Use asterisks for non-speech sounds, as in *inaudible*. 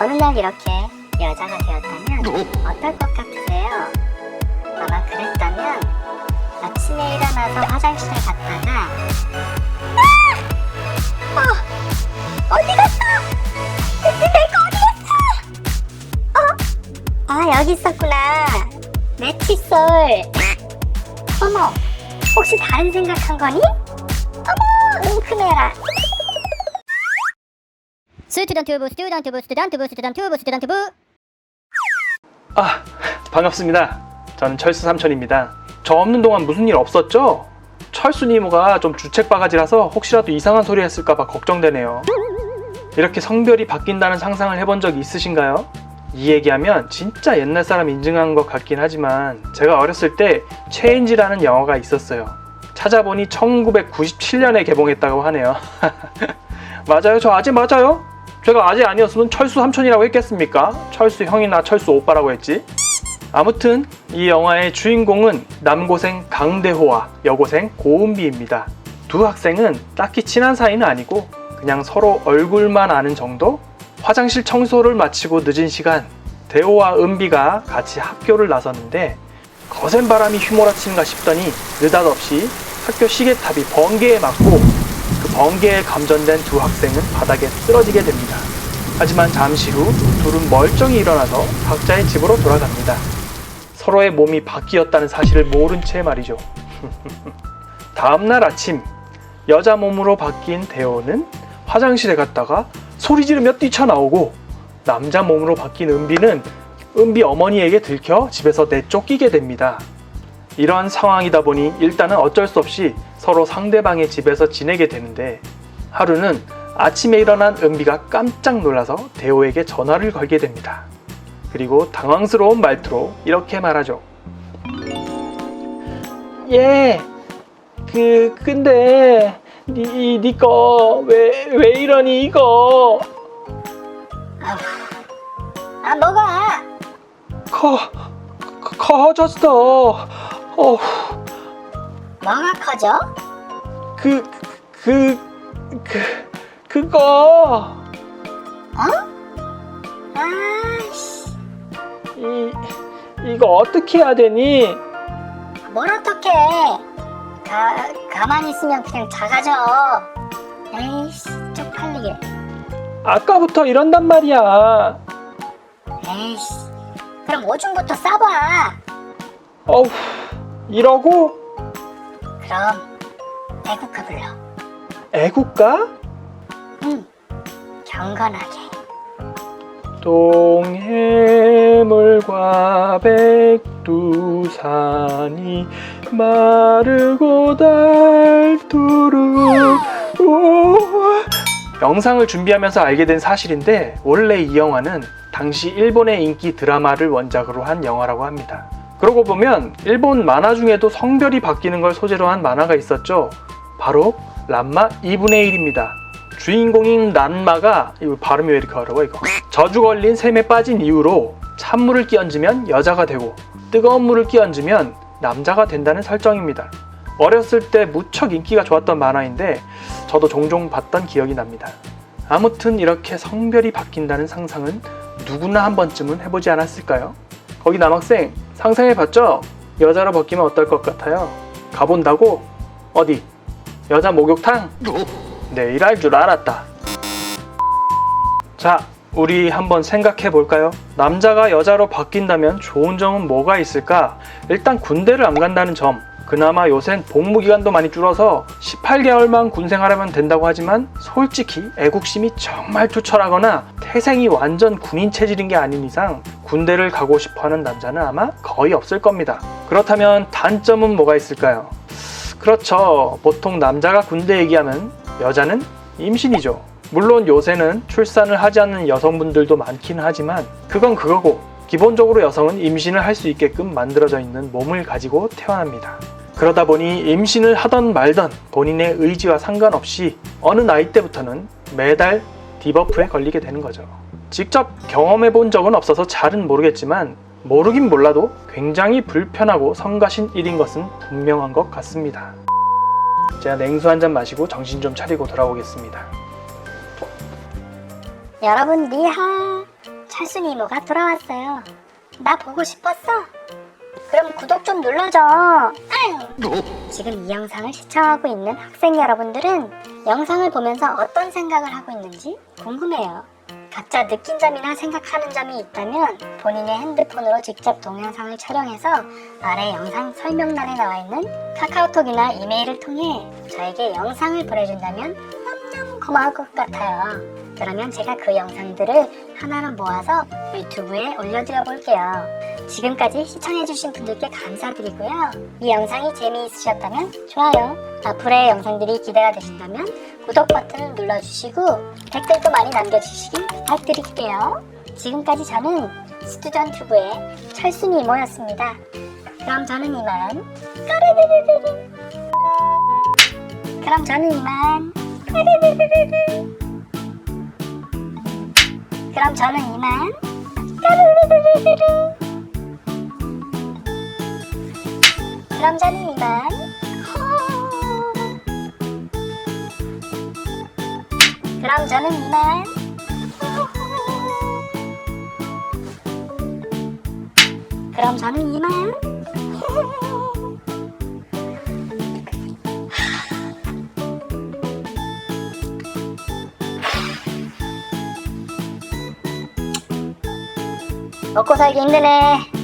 어느 날 이렇게 여자가 되었다면 어떨 것 같으세요? 아마 그랬다면 아침에 일어나서 화장실에 갔다가 아! 어! 어디 갔어? 내가 어디 갔어? 어? 아 여기 있었구나 내 칫솔 어머 혹시 다른 생각한 거니? 어머 은큼해라 스튜던트부 스튜던트부 스튜던트부 스튜던트부 스튜던트부 아, 반갑습니다. 저는 철수 삼촌입니다. 저 없는 동안 무슨 일 없었죠? 철수 니모가 좀 주책 바가지라서 혹시라도 이상한 소리 했을까봐 걱정되네요. 이렇게 성별이 바뀐다는 상상을 해본 적이 있으신가요? 이 얘기하면 진짜 옛날 사람 인증한 것 같긴 하지만 제가 어렸을 때 체인지라는 영화가 있었어요. 찾아보니 1997년에 개봉했다고 하네요. *laughs* 맞아요, 저 아재 맞아요? 제가 아재 아니었으면 철수 삼촌이라고 했겠습니까? 철수 형이나 철수 오빠라고 했지. 아무튼 이 영화의 주인공은 남고생 강대호와 여고생 고은비입니다. 두 학생은 딱히 친한 사이는 아니고 그냥 서로 얼굴만 아는 정도? 화장실 청소를 마치고 늦은 시간 대호와 은비가 같이 학교를 나섰는데 거센 바람이 휘몰아치는가 싶더니 느닷없이 학교 시계탑이 번개에 맞고 그 번개에 감전된 두 학생은 바닥에 쓰러지게 됩니다. 하지만 잠시 후 둘은 멀쩡히 일어나서 각자의 집으로 돌아갑니다. 서로의 몸이 바뀌었다는 사실을 모른 채 말이죠. *laughs* 다음날 아침 여자 몸으로 바뀐 대호는 화장실에 갔다가 소리 지르며 뛰쳐나오고 남자 몸으로 바뀐 은비는 은비 어머니에게 들켜 집에서 내쫓기게 됩니다. 이런 상황이다 보니 일단은 어쩔 수 없이 서로 상대방의 집에서 지내게 되는데 하루는 아침에 일어난 은비가 깜짝 놀라서 대호에게 전화를 걸게 됩니다. 그리고 당황스러운 말투로 이렇게 말하죠. 예, 그 근데 니 니거 왜왜 이러니 이거 아 뭐가 커 커- 커졌어. 어, 커져? 그, 그, 그, 그거, 아씨. 이, 이거 어떻게 해야 되니? 뭘 어떡해? 가, 가만히 있으면 그냥 작아져. 에이씨 쪽팔리게. 아까부터 이런단 말이야. 에이씨. 그럼 오줌부터 싸봐. 어우, 이러고 그럼 애국가 불러 애국가? 응 경건하게 동해물과 백두산이 마르고 닳도록 오. 영상을 준비하면서 알게 된 사실인데 원래 이 영화는 당시 일본의 인기 드라마를 원작으로 한 영화라고 합니다. 그러고 보면 일본 만화 중에도 성별이 바뀌는 걸 소재로 한 만화가 있었죠. 바로 란마 2분의 1입니다. 주인공인 란마가 이거 발음이 왜 이렇게 어려워 이거 저주 걸린 샘에 빠진 이후로 찬물을 끼얹으면 여자가 되고 뜨거운 물을 끼얹으면 남자가 된다는 설정입니다. 어렸을 때 무척 인기가 좋았던 만화인데 저도 종종 봤던 기억이 납니다. 아무튼 이렇게 성별이 바뀐다는 상상은 누구나 한 번쯤은 해보지 않았을까요? 거기 남학생 상상해봤죠? 여자로 바뀌면 어떨 것 같아요? 가본다고? 어디? 여자 목욕탕? 내일 할 줄 알았다. 자, 우리 한번 생각해 볼까요? 남자가 여자로 바뀐다면 좋은 점은 뭐가 있을까? 일단 군대를 안 간다는 점. 그나마 요샌 복무 기간도 많이 줄어서 18개월만 군 생활하면 된다고 하지만 솔직히 애국심이 정말 투철하거나 태생이 완전 군인 체질인 게 아닌 이상 군대를 가고 싶어 하는 남자는 아마 거의 없을 겁니다. 그렇다면 단점은 뭐가 있을까요? 그렇죠. 보통 남자가 군대 얘기하면 여자는 임신이죠. 물론 요새는 출산을 하지 않는 여성분들도 많긴 하지만 그건 그거고 기본적으로 여성은 임신을 할 수 있게끔 만들어져 있는 몸을 가지고 태어납니다. 그러다 보니 임신을 하던 말던 본인의 의지와 상관없이 어느 나이 때부터는 매달 디버프에 걸리게 되는 거죠. 직접 경험해 본 적은 없어서 잘은 모르겠지만 모르긴 몰라도 굉장히 불편하고 성가신 일인 것은 분명한 것 같습니다. 제가 냉수 한 잔 마시고 정신 좀 차리고 돌아오겠습니다. 여러분 니하 철순이 이모가 돌아왔어요. 나 보고 싶었어? 그럼 구독 좀 눌러줘. 아유. 지금 이 영상을 시청하고 있는 학생 여러분들은 영상을 보면서 어떤 생각을 하고 있는지 궁금해요. 각자 느낀 점이나 생각하는 점이 있다면 본인의 핸드폰으로 직접 동영상을 촬영해서 아래 영상 설명란에 나와 있는 카카오톡이나 이메일을 통해 저에게 영상을 보내준다면 너무너무 고마울 것 같아요. 그러면 제가 그 영상들을 하나로 모아서 유튜브에 올려드려 볼게요. 지금까지 시청해주신 분들께 감사드리고요. 이 영상이 재미있으셨다면 좋아요. 앞으로의 영상들이 기대가 되신다면 구독 버튼을 눌러주시고 댓글도 많이 남겨주시길 부탁드릴게요. 지금까지 저는 스튜던트부의 철순이 이모였습니다. 그럼 저는 이만 그럼 저는 이만 그럼 저는 이만. 그럼 저는 이만. 그럼 저는 이만. 그럼 저는 이만 먹고 살기 힘드네